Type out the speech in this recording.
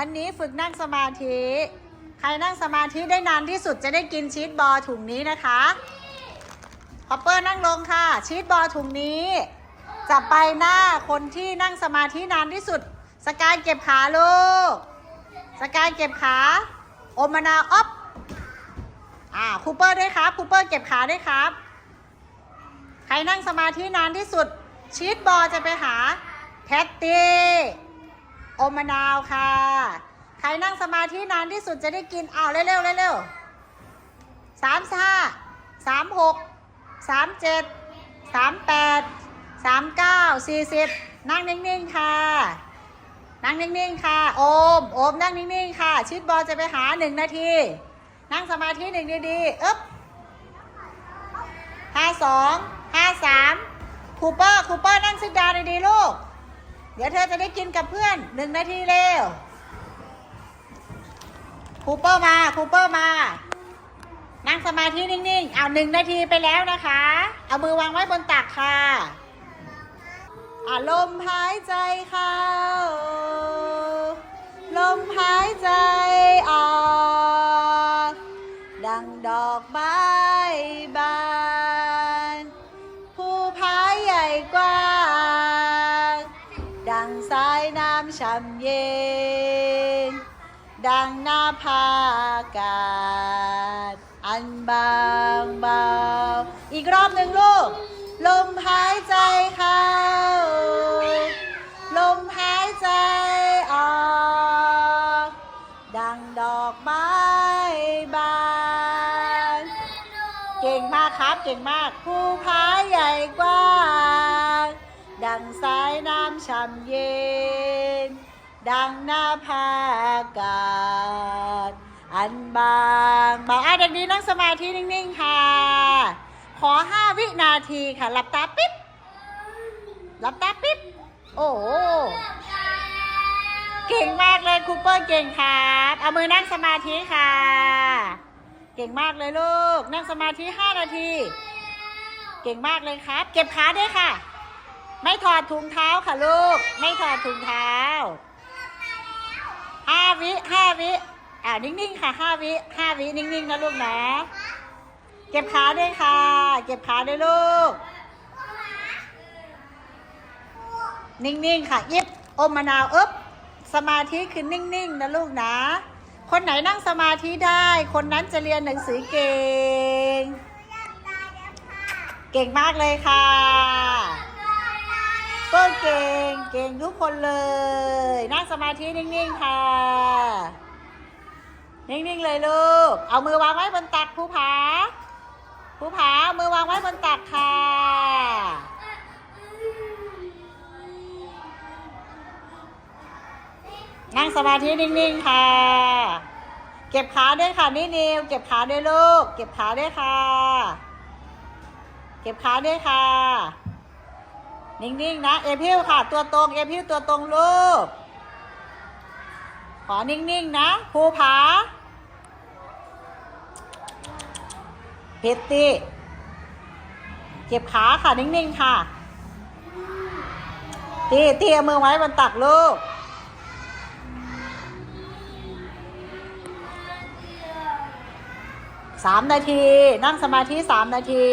วันนี้ฝึกนั่งสมาธิ ใครนั่งสมาธิได้นานที่สุดจะได้กินชีสบอถุงนี้นะคะฮอปเปอร์นั่งลงค่ะ ชีสบอถุงนี้ จะไปหน้าคนที่นั่งสมาธินานที่สุด สกายเก็บขาลูก สกายเก็บขา โอมมะนาอ๊อฟอ่าคูเปอร์ด้วยครับคูเปอร์เก็บขาด้วยครับ ใครนั่งสมาธินานที่สุดชีสบอจะไปหาแพตตี้ อมมะนาวค่ะ ใครนั่งสมาธินานที่สุดจะได้กินอ้าวเร็วๆเร็วๆสามห้าสามหกสามเจ็ดสามแปดสามเก้าสี่สิบนั่งนิ่งๆค่ะ นั่งนิ่งๆค่ะโอมโอมนั่งนิ่งๆค่ะชีสบอลจะไปหาหนึ่งนาที นั่งสมาธิหนึ่งดีๆอึ๊บห้าสองห้าสามคูเปอร์คูเปอร์นั่งซิดดาดีๆลูก เดี๋ยวเธอจะได้กินกับเพื่อนหนึ่งนาทีเร็วคูเปอร์มาคูเปอร์มา นั่งสมาธินิ่งๆ เอาหนึ่งนาทีไปแล้วนะคะ เอามือวางไว้บนตักค่ะอาลมหายใจค่ะ น้ำช่ำเย็น ดังหน้าผากาศ อันบางเบา อีกรอบหนึ่งลูก ลมหายใจเข้า ลมหายใจออก ดังดอกไม้บาน เก่งมากครับ เก่งมากภูผาใหญ่กว้างดังสายน้ำช่ำเย็น ดังหน้าผากาศอันบางบางอะเด็กดีนั่งสมาธินิ่งๆค่ะ ขอห้าวินาทีค่ะหลับตาปิ๊บหลับตาปิ๊บโอ้เก่งมากเลยคูเปอร์เก่งครับเอามือนั่งสมาธิค่ะ เก่งมากเลยลูก นั่งสมาธิ5นาที เก่งมากเลยครับ เก็บขาด้วยค่ะ ไม่ถอดถุงเท้าค่ะลูก ไม่ถอดถุงเท้า ห้าวิห้าวิอ่านิ่งๆค่ะห้าวิห้าวินิ่งๆนะลูกนะ เก็บขาด้วยค่ะ เก็บขาด้วยลูก นิ่งๆค่ะยิบอมมะนาวเอ๊บสมาธิคือนิ่งๆนะลูกนะ คนไหนนั่งสมาธิได้ คนนั้นจะเรียนหนังสือเก่ง เก่งมากเลยค่ะ ก็เก่ง เก่งทุกคนเลย นั่งสมาธินิ่งๆ ค่ะ นิ่งๆ เลยลูก เอามือวางไว้บนตักภูผาภูผาเอามือวางไว้บนตักค่ะ นั่งสมาธินิ่งๆ ค่ะ เก็บขาด้วยค่ะนี่นิว เก็บขาด้วยลูก เก็บขาด้วยค่ะ เก็บขาด้วยค่ะ นิ่งๆนะ เอพิวค่ะ ตัวตรง เอพิวตัวตรงลูก ขอนิ่งๆนะภูผาเพตตี้เก็บขาค่ะ นิ่งๆค่ะ ตีตีเอามือไว้บนตักลูก สามนาที นั่งสมาธิสามนาที